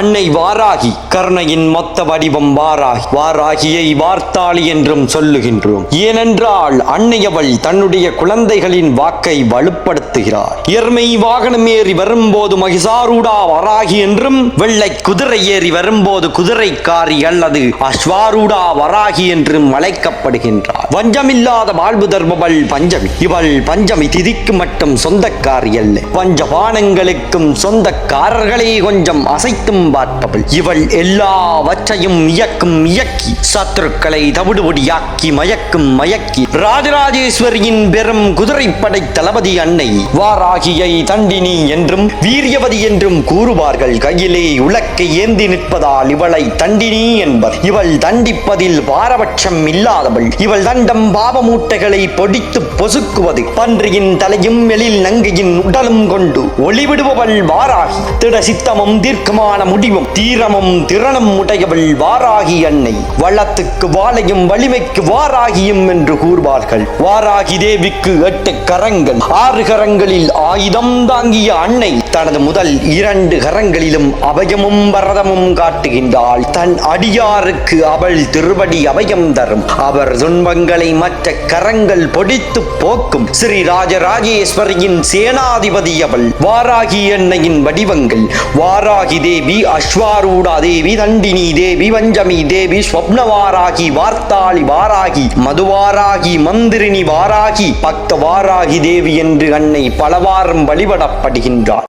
அன்னை வாராகி கருணையின் மொத்த வடிவம் வாராகி வாராகியை வார்த்தாளி என்றும் சொல்லுகின்றோம். ஏனென்றால் அன்னையவள் தன்னுடைய குழந்தைகளின் வாக்கை வலுப்படுத்துகிறார் எருமை வாகனம் ஏறி வரும்போது மகிசாரூடா வராகி என்றும் வெள்ளை குதிரை ஏறி வரும்போது குதிரைக்காரி அல்லது அஸ்வாரூடா வராகி என்றும் அழைக்கப்படுகின்றார் வஞ்சமில்லாத வாழ்வு தருபவள் பஞ்சமி. இவள் பஞ்சமி திதிக்கு மட்டும் சொந்தக்காரி அல்ல. பஞ்சபானங்களுக்கும் சொந்தக்காரர்களே கொஞ்சம் அசைத்தும் பார்ப்பவள் இவள் எல்லாவற்றையும் இயக்கும் இயக்கி சத்துருக்களை தவிடுபடியாக்கி மயக்கும் மயக்கி ராஜராஜேஸ்வரியின் பெரும் குதிரைப்படை தளபதி அன்னை வாராகியை தண்டினி என்றும் வீரியவதி என்றும் கூறுவார்கள். கையிலே உலக்கை ஏந்தி நிற்பதால் இவளை தண்டினி என்பர். இவள் தண்டிப்பதில் பாரபட்சம் இல்லாதவள். இவள் தண்டம் பாவமூட்டைகளை பொடித்து பொசுக்குவது. பன்றியின் தலையும் எழில் நங்கையின் உடலும் கொண்டு ஒளிவிடுபவள் வாராகி. திட சித்தமும் தீர்க்கமான முடிவும் தீரமும் திறனும் உடையவள் வாராகி அன்னை. வளத்துக்கு வாழையும் வலிமைக்கு வாராகியும் என்று கூறுவார்கள். வாராகி தேவிக்கு எட்டு கரங்கள். ஆறு கரங்களில் ஆயுதம் தாங்கிய அன்னை தனது முதல் இரண்டு கரங்களிலும் அபயமும் வரதமும் காட்டுகின்றாள். தன் அடியாருக்கு அவள் திருவடி அபயம் தரும். அவர் துன்பங்களை மற்ற கரங்கள் பொடித்து போக்கும். ஸ்ரீ ராஜராஜேஸ்வரியின் சேனாதிபதி அவள். வாராகி அன்னையின் வடிவங்கள். வாராகி தேவி அஸ்வாரூடா தேவி தண்டினி தேவி வஞ்சமி தேவி ஸ்வப்னவாராகி வார்த்தாளி வாராகி மதுவாராகி மந்திரினி வாராகி பக்த வாராகி தேவி என்று அன்னை பலவாரம் வழிபடப்படுகின்றார்.